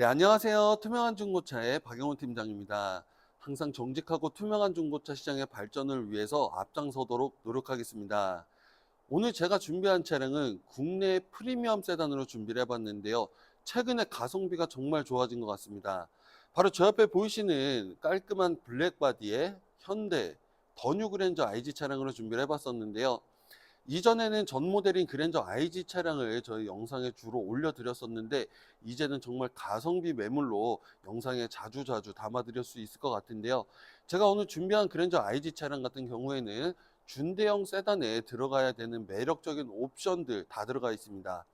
네, 안녕하세요. 투명한 중고차의 박영훈 팀장입니다. 항상 정직하고 투명한 중고차 시장의 발전을 위해서 앞장서도록 노력하겠습니다. 오늘 제가 준비한 차량은 국내 프리미엄 세단으로 준비를 해봤는데요. 최근에 가성비가 정말 좋아진 것 같습니다. 바로 저 옆에 보이시는 깔끔한 블랙 바디의 현대 더뉴 그랜저 IG 차량으로 준비를 해봤었는데요. 이전에는 전 모델인 그랜저 IG 차량을 저희 영상에 주로 올려드렸었는데 이제는 정말 가성비 매물로 영상에 자주자주 담아드릴 수 있을 것 같은데요. 제가 오늘 준비한 그랜저 IG 차량 같은 경우에는 준대형 세단에 들어가야 되는 매력적인 옵션들 다 들어가 있습니다.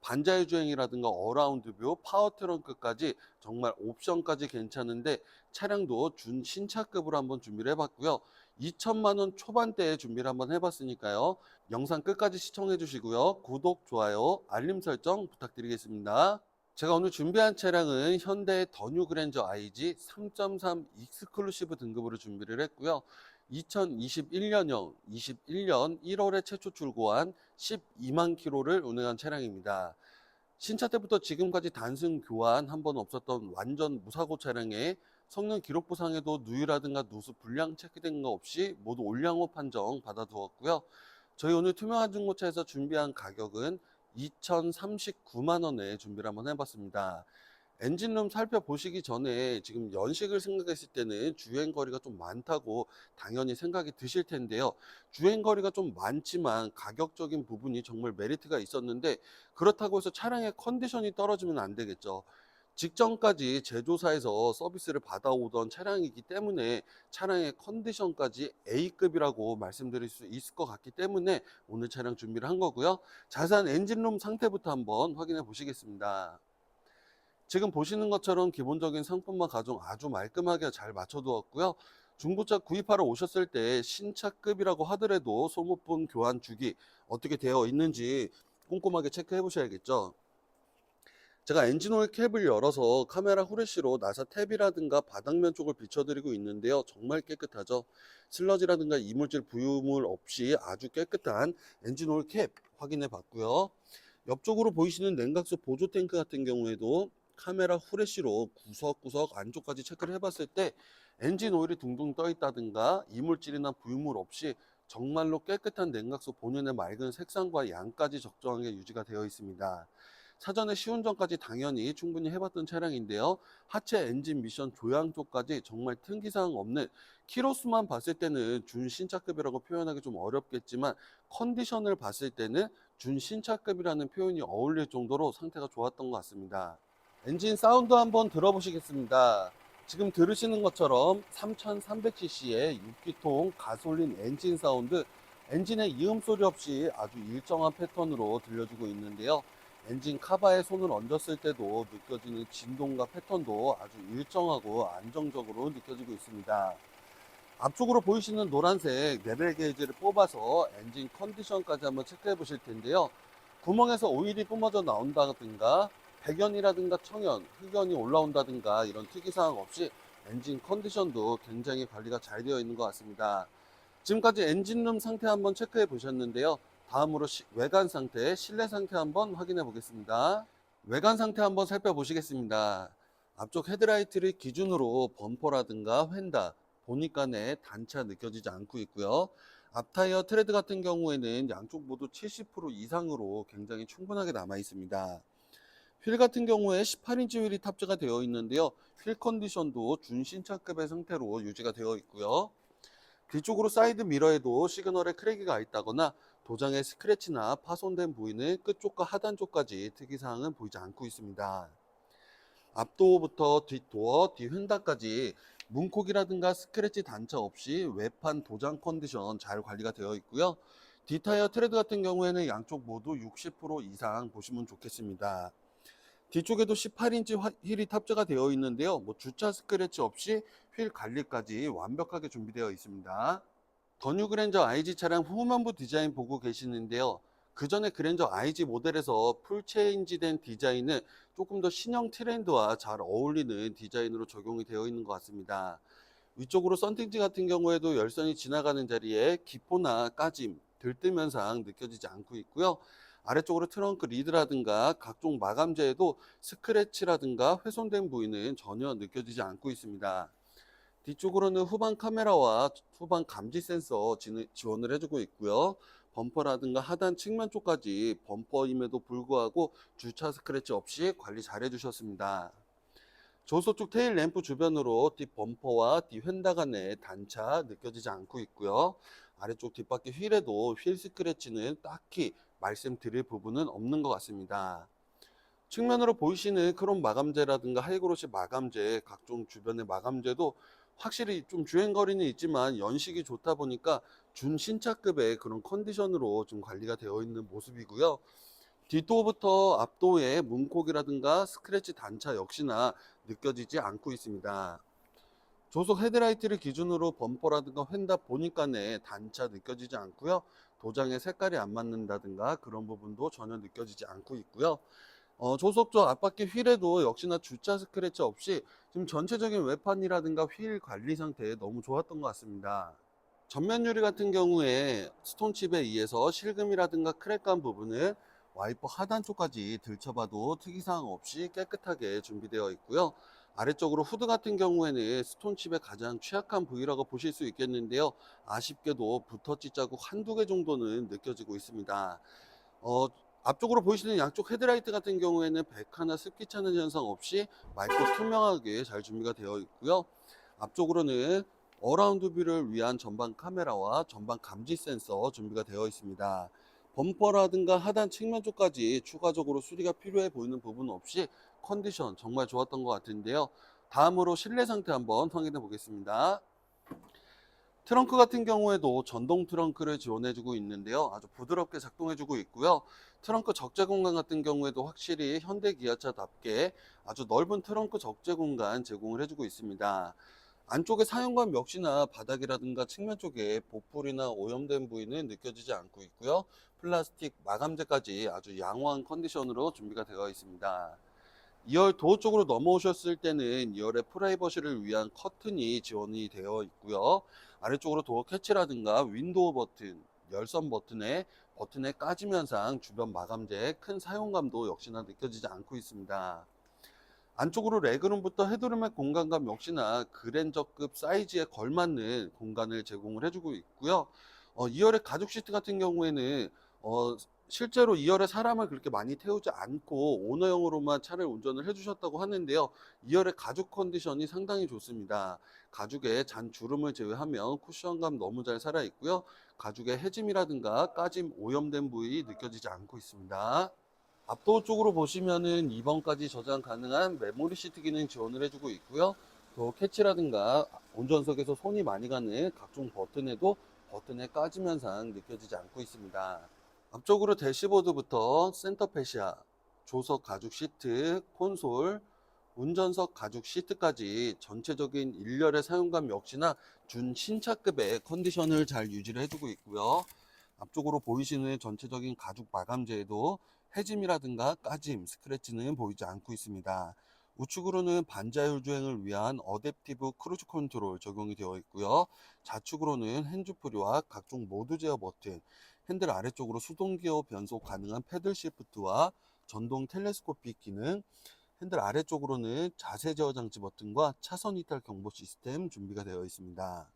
반자율 주행이라든가 어라운드 뷰, 파워 트렁크까지 정말 옵션까지 괜찮은데 차량도 준 신차급으로 한번 준비를 해봤고요. 2천만 원 초반대에 준비를 한번 해봤으니까요. 영상 끝까지 시청해 주시고요. 구독, 좋아요, 알림 설정 부탁드리겠습니다. 제가 오늘 준비한 차량은 현대 더뉴 그랜저 IG 3.3 익스클루시브 등급으로 준비를 했고요. 2021년형 21년 1월에 최초 출고한 12만 킬로를 운행한 차량입니다. 신차 때부터 지금까지 단순 교환 한 번 없었던 완전 무사고 차량에 성능 기록부상에도 누유라든가 누수 불량 체크된 거 없이 모두 올량호 판정 받아두었고요. 저희 오늘 투명한 중고차에서 준비한 가격은 2,039만 원에 준비를 한번 해봤습니다. 엔진룸 살펴보시기 전에 지금 연식을 생각했을 때는 주행거리가 좀 많다고 당연히 생각이 드실 텐데요. 주행거리가 좀 많지만 가격적인 부분이 정말 메리트가 있었는데 그렇다고 해서 차량의 컨디션이 떨어지면 안 되겠죠. 직전까지 제조사에서 서비스를 받아오던 차량이기 때문에 차량의 컨디션까지 A급이라고 말씀드릴 수 있을 것 같기 때문에 오늘 차량 준비를 한 거고요. 자세한 엔진룸 상태부터 한번 확인해 보시겠습니다. 지금 보시는 것처럼 기본적인 상품만 가중 아주 말끔하게 잘 맞춰두었고요. 중고차 구입하러 오셨을 때 신차급이라고 하더라도 소모품 교환 주기 어떻게 되어 있는지 꼼꼼하게 체크해 보셔야겠죠. 제가 엔진오일 캡을 열어서 카메라 후레쉬로 나사 탭이라든가 바닥면 쪽을 비춰드리고 있는데요. 정말 깨끗하죠. 슬러지라든가 이물질 부유물 없이 아주 깨끗한 엔진오일 캡 확인해 봤고요. 옆쪽으로 보이시는 냉각수 보조 탱크 같은 경우에도 카메라 후레쉬로 구석구석 안쪽까지 체크를 해봤을 때 엔진 오일이 둥둥 떠 있다든가 이물질이나 부유물 없이 정말로 깨끗한 냉각수 본연의 맑은 색상과 양까지 적정하게 유지가 되어 있습니다. 사전에 시운전까지 당연히 충분히 해봤던 차량인데요. 하체 엔진 미션 조향 쪽까지 정말 특이사항 없는 키로수만 봤을 때는 준신차급이라고 표현하기 좀 어렵겠지만 컨디션을 봤을 때는 준신차급이라는 표현이 어울릴 정도로 상태가 좋았던 것 같습니다. 엔진 사운드 한번 들어보시겠습니다. 지금 들으시는 것처럼 3300cc의 6기통 가솔린 엔진 사운드 엔진의 이음 소리 없이 아주 일정한 패턴으로 들려주고 있는데요. 엔진 카바에 손을 얹었을 때도 느껴지는 진동과 패턴도 아주 일정하고 안정적으로 느껴지고 있습니다. 앞쪽으로 보이시는 노란색 레벨 게이지를 뽑아서 엔진 컨디션까지 한번 체크해 보실 텐데요. 구멍에서 오일이 뿜어져 나온다든가 백연이라든가 청연, 흑연이 올라온다든가 이런 특이사항 없이 엔진 컨디션도 굉장히 관리가 잘 되어 있는 것 같습니다. 지금까지 엔진룸 상태 한번 체크해 보셨는데요. 다음으로 시- 외관 상태, 실내 상태 한번 확인해 보겠습니다. 외관 상태 한번 살펴보시겠습니다. 앞쪽 헤드라이트를 기준으로 범퍼라든가 휀다, 보니까에 단차 느껴지지 않고 있고요. 앞타이어 트레드 같은 경우에는 양쪽 모두 70% 이상으로 굉장히 충분하게 남아 있습니다. 휠 같은 경우에 18인치 휠이 탑재가 되어 있는데요. 휠 컨디션도 준신차급의 상태로 유지가 되어 있고요. 뒤쪽으로 사이드 미러에도 시그널에 크랙이가 있다거나 도장의 스크래치나 파손된 부위는 끝쪽과 하단 쪽까지 특이사항은 보이지 않고 있습니다. 앞도어부터 뒷도어, 뒤휀다까지 문콕이라든가 스크래치 단차 없이 외판 도장 컨디션 잘 관리가 되어 있고요. 뒷타이어 트레드 같은 경우에는 양쪽 모두 60% 이상 보시면 좋겠습니다. 뒤쪽에도 18인치 휠이 탑재가 되어 있는데요. 뭐 주차 스크래치 없이 휠 관리까지 완벽하게 준비되어 있습니다. 더 뉴 그랜저 IG 차량 후면부 디자인 보고 계시는데요. 그 전에 그랜저 IG 모델에서 풀 체인지된 디자인은 조금 더 신형 트렌드와 잘 어울리는 디자인으로 적용이 되어 있는 것 같습니다. 위쪽으로 썬팅지 같은 경우에도 열선이 지나가는 자리에 기포나 까짐, 들뜸 현상 느껴지지 않고 있고요. 아래쪽으로 트렁크 리드라든가 각종 마감재에도 스크래치라든가 훼손된 부위는 전혀 느껴지지 않고 있습니다. 뒤쪽으로는 후방 카메라와 후방 감지 센서 지- 지원을 해주고 있고요. 범퍼라든가 하단 측면 쪽까지 범퍼임에도 불구하고 주차 스크래치 없이 관리 잘 해주셨습니다. 조소 쪽 테일 램프 주변으로 뒷 범퍼와 뒷 휀다 간의 단차 느껴지지 않고 있고요. 아래쪽 뒷바퀴 휠에도 휠 스크래치는 딱히 말씀드릴 부분은 없는 것 같습니다. 측면으로 보이시는 크롬 마감재라든가 하이그로시 마감재, 각종 주변의 마감재도 확실히 좀 주행거리는 있지만 연식이 좋다 보니까 준신차급의 그런 컨디션으로 좀 관리가 되어 있는 모습이고요. 뒷도부터 앞도의 문콕이라든가 스크래치 단차 역시나 느껴지지 않고 있습니다. 조속 헤드라이트를 기준으로 범퍼라든가 휀다 보니까네 단차 느껴지지 않고요. 도장의 색깔이 안 맞는다든가 그런 부분도 전혀 느껴지지 않고 있고요. 어, 조속조 앞바퀴 휠에도 역시나 주차 스크래치 없이 지금 전체적인 외판이라든가 휠 관리 상태 너무 좋았던 것 같습니다. 전면 유리 같은 경우에 스톤칩에 의해서 실금이라든가 크랙간 부분을 와이퍼 하단 쪽까지 들춰봐도 특이사항 없이 깨끗하게 준비되어 있고요. 아래쪽으로 후드 같은 경우에는 스톤칩의 가장 취약한 부위라고 보실 수 있겠는데요. 아쉽게도 붓터치 자국 한두 개 정도는 느껴지고 있습니다. 어, 앞쪽으로 보이시는 양쪽 헤드라이트 같은 경우에는 백화나 습기 차는 현상 없이 맑고 투명하게 잘 준비가 되어 있고요. 앞쪽으로는 어라운드 뷰를 위한 전방 카메라와 전방 감지 센서 준비가 되어 있습니다. 범퍼라든가 하단 측면 쪽까지 추가적으로 수리가 필요해 보이는 부분 없이 컨디션 정말 좋았던 것 같은데요. 다음으로 실내 상태 한번 확인해 보겠습니다. 트렁크 같은 경우에도 전동 트렁크를 지원해주고 있는데요. 아주 부드럽게 작동해주고 있고요. 트렁크 적재 공간 같은 경우에도 확실히 현대 기아차답게 아주 넓은 트렁크 적재 공간 제공을 해주고 있습니다. 안쪽의 사용감 역시나 바닥이라든가 측면 쪽에 보풀이나 오염된 부위는 느껴지지 않고 있고요. 플라스틱 마감재까지 아주 양호한 컨디션으로 준비가 되어 있습니다. 2열 도어 쪽으로 넘어오셨을 때는 2열의 프라이버시를 위한 커튼이 지원이 되어 있고요. 아래쪽으로 도어 캐치라든가 윈도우 버튼, 열선 버튼에 버튼의 까짐 현상, 주변 마감재의 큰 사용감도 역시나 느껴지지 않고 있습니다. 안쪽으로 레그룸부터 헤드룸의 공간감 역시나 그랜저급 사이즈에 걸맞는 공간을 제공을 해주고 있고요. 어, 2열의 가죽 시트 같은 경우에는 어, 실제로 2열에 사람을 그렇게 많이 태우지 않고 오너용으로만 차를 운전을 해주셨다고 하는데요. 2열의 가죽 컨디션이 상당히 좋습니다. 가죽에 잔 주름을 제외하면 쿠션감 너무 잘 살아 있고요. 가죽의 해짐이라든가 까짐 오염된 부위 느껴지지 않고 있습니다. 앞도어 쪽으로 보시면은 2번까지 저장 가능한 메모리 시트 기능 지원을 해주고 있고요. 또 캐치라든가 운전석에서 손이 많이 가는 각종 버튼에도 버튼의 까짐 현상 느껴지지 않고 있습니다. 앞쪽으로 대시보드부터 센터 페시아, 조석 가죽 시트, 콘솔, 운전석 가죽 시트까지 전체적인 일렬의 사용감 역시나 준신차급의 컨디션을 잘 유지를 해주고 있고요. 앞쪽으로 보이시는 전체적인 가죽 마감재에도 해짐이라든가 까짐, 스크래치는 보이지 않고 있습니다. 우측으로는 반자율 주행을 위한 어댑티브 크루즈 컨트롤 적용이 되어 있고요. 좌측으로는 핸즈프리와 각종 모드 제어 버튼, 핸들 아래쪽으로 수동 기어 변속 가능한 패들 시프트와 전동 텔레스코픽 기능, 핸들 아래쪽으로는 자세 제어 장치 버튼과 차선 이탈 경보 시스템 준비가 되어 있습니다.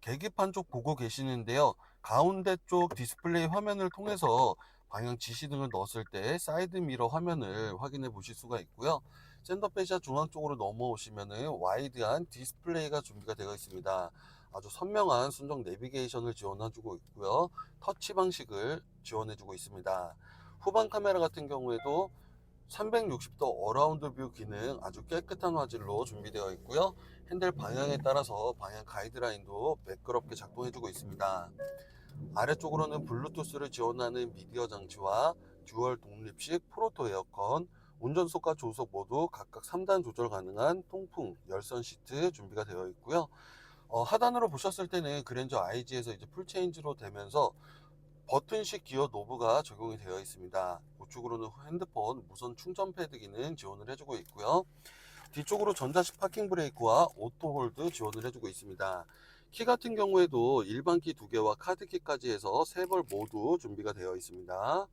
계기판 쪽 보고 계시는데요. 가운데 쪽 디스플레이 화면을 통해서 방향 지시등을 넣었을 때 사이드 미러 화면을 확인해 보실 수가 있고요. 센터페시아 중앙 쪽으로 넘어오시면은 와이드한 디스플레이가 준비가 되어 있습니다. 아주 선명한 순정 내비게이션을 지원해주고 있고요. 터치 방식을 지원해주고 있습니다. 후방 카메라 같은 경우에도 360도 어라운드 뷰 기능 아주 깨끗한 화질로 준비되어 있고요. 핸들 방향에 따라서 방향 가이드라인도 매끄럽게 작동해주고 있습니다. 아래쪽으로는 블루투스를 지원하는 미디어 장치와 듀얼 독립식 프로토 에어컨, 운전석과 조석 모두 각각 3단 조절 가능한 통풍 열선 시트 준비가 되어 있고요. 어, 하단으로 보셨을 때는 그랜저 IG에서 이제 풀체인지로 되면서 버튼식 기어 노브가 적용이 되어 있습니다. 우측으로는 핸드폰 무선 충전 패드 기능 지원을 해주고 있고요. 뒤쪽으로 전자식 파킹 브레이크와 오토 홀드 지원을 해주고 있습니다. 키 같은 경우에도 일반 키두 개와 카드 키까지 해서 세벌 모두 준비가 되어 있습니다.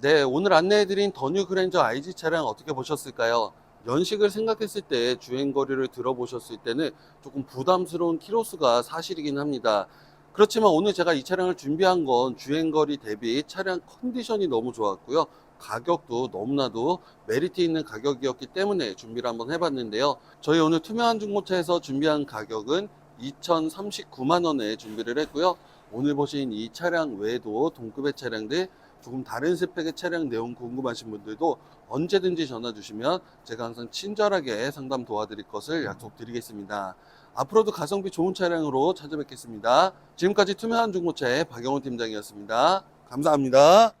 네, 오늘 안내해드린 더뉴 그랜저 IG 차량 어떻게 보셨을까요? 연식을 생각했을 때 주행 거리를 들어보셨을 때는 조금 부담스러운 키로수가 사실이긴 합니다. 그렇지만 오늘 제가 이 차량을 준비한 건 주행 거리 대비 차량 컨디션이 너무 좋았고요. 가격도 너무나도 메리트 있는 가격이었기 때문에 준비를 한번 해봤는데요. 저희 오늘 투명한 중고차에서 준비한 가격은 2,039만 원에 준비를 했고요. 오늘 보신 이 차량 외에도 동급의 차량들 조금 다른 스펙의 차량 내용 궁금하신 분들도 언제든지 전화 주시면 제가 항상 친절하게 상담 도와드릴 것을 약속드리겠습니다. 앞으로도 가성비 좋은 차량으로 찾아뵙겠습니다. 지금까지 투명한 중고차의 박영훈 팀장이었습니다. 감사합니다.